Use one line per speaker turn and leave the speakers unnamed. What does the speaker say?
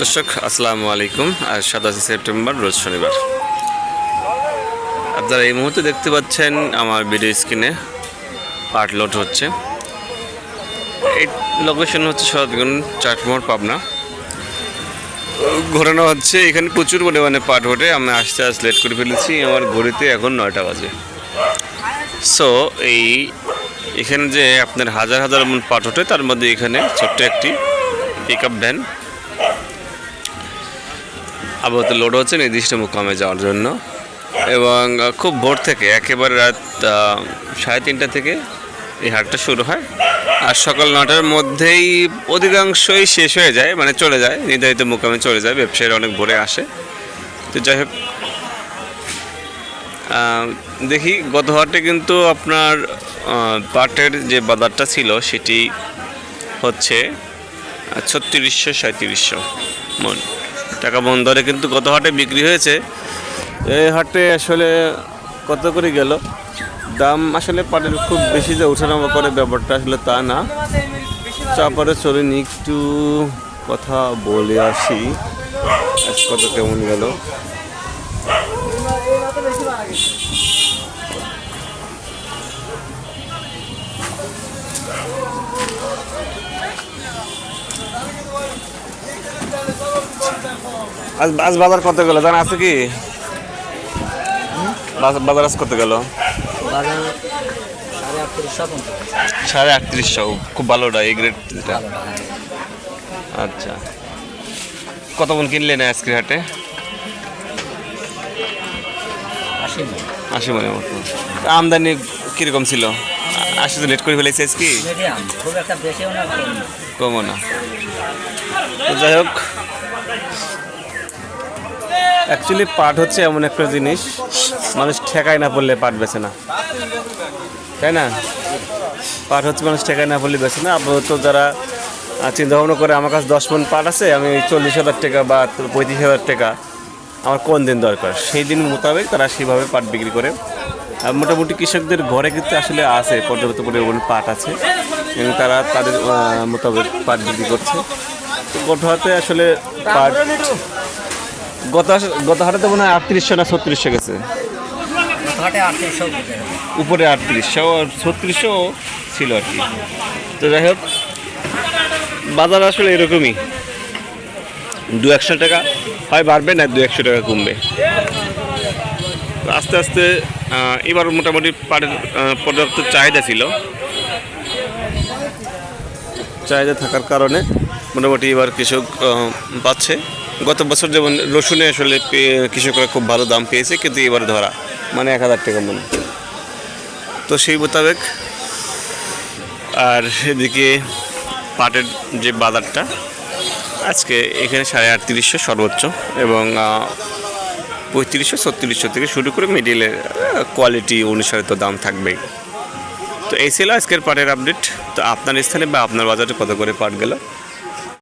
দর্শক, আসসালামু আলাইকুম। আজ সাতাশে সেপ্টেম্বর, রোজ শনিবার। আপনারা এই মুহূর্তে দেখতে পাচ্ছেন আমার ভিডিও স্ক্রিনে পার্ট লোড হচ্ছে। এই লোকেশন হচ্ছে সদগুন চাটমোড় পাবনা। ঘোরানো হচ্ছে, এখানে প্রচুর পরিমাণে পাট ওঠে আমি আসতে আজ লেট করে ফেলেছি। আমার ঘড়িতে এখন নয়টা বাজে। সো এই এখানে যে আপনার হাজার হাজার মন পাট ওঠে, তার মধ্যে এখানে ছোট্ট একটি পিক আপ ভ্যান আপাতত লোড হচ্ছে নির্দিষ্ট মুকামে যাওয়ার জন্য। এবং খুব ভোর থেকে, একেবারে রাত সাড়ে তিনটা থেকে এই হাটটা শুরু হয়। আর সকাল নটার মধ্যেই অধিকাংশই শেষ হয়ে যায় মানে চলে যায়, নির্ধারিত মুকামে চলে যায়, ব্যবসায়ীরা অনেক ভোরে আসে। তো যাই হোক দেখি, গত হাটে কিন্তু আপনার পাটের যে বাজারটা ছিল, সেটি হচ্ছে ছত্রিশশো সাঁত্রিশশো মন। টাকা দরে কিন্তু গত হাটে বিক্রি হয়েছে। এই হাটে আসলে কত করে গেল? দাম আসলে পাটের খুব বেশি যে ওঠানামা করে ব্যাপারটা আসলে তা না। তারপরে চলুন একটু কথা বলে আসি। কত কেমন গেল? আজ আজ বাজার কত গেল? জানা আছে কি? বাজার আজ কত গেল?
সাড়ে আটত্রিশশো
খুব ভালোটা এই গ্রেড আচ্ছা। কত মন কিনলেন আজকের হাটে?
আশি
মনের মতো। আমদানি কীরকম ছিল? আশি তো লেট করে ফেলেছে কি কমও না। যাই হোক অ্যাকচুয়ালি পাট হচ্ছে এমন একটা জিনিস, মানুষ ঠেকায় না পড়লে পাট বেছে না। তাই না? পাট হচ্ছে মানুষ ঠেকায় না পড়লে বেছে না। আপাতত যারা চিন্তা ভাবনা করে আমার কাছে দশ মন পাট আছে, আমি চল্লিশ হাজার টাকা বা পঁয়ত্রিশ হাজার টাকা আমার কোন দিন দরকার? সেই দিন মোতাবেক তারা সেইভাবে পাট বিক্রি করে। মোটামুটি কৃষকদের ঘরে কিন্তু আসলে আছে, পর্যাপ্ত পরিমাণ পাট আছে। এবং তারা তাদের মোতাবেক পাট বিক্রি করছে। তো গত হাতে আসলে পাট গত গত হাটে তো মনে হয় আটত্রিশশো না ছত্রিশশো গেছে। উপরে। আটত্রিশশো আর ছত্রিশশো ছিল আর কি। তো যাই হোক বাজার আসলে এরকমই। দু একশো টাকা হয় বাড়বে না দু একশো টাকা কমবে। আস্তে আস্তে এবার মোটামুটি পাটের পর্যাপ্ত চাহিদা ছিল। চাহিদা থাকার কারণে মোটামুটি এবার কৃষক পাচ্ছে। গত বছর যেমন রসুনে আসলে কৃষকরা খুব ভালো দাম পেয়েছে, কিন্তু এবার ধরা মানে এক হাজার টাকা মনে তো সেই মোতাবেক, আর এদিকে পাটের যে বাজারটা, আজকে এখানে সাড়ে আটত্রিশশো সর্বোচ্চ এবং পঁয়ত্রিশশো, ছত্রিশশো থেকে শুরু করে মিডিলের কোয়ালিটি অনুসারে তো দাম থাকবেই। তো এই ছিল আজকের পাটের আপডেট তো আপনার স্থানে বা আপনার বাজারে কত করে পাট গেল?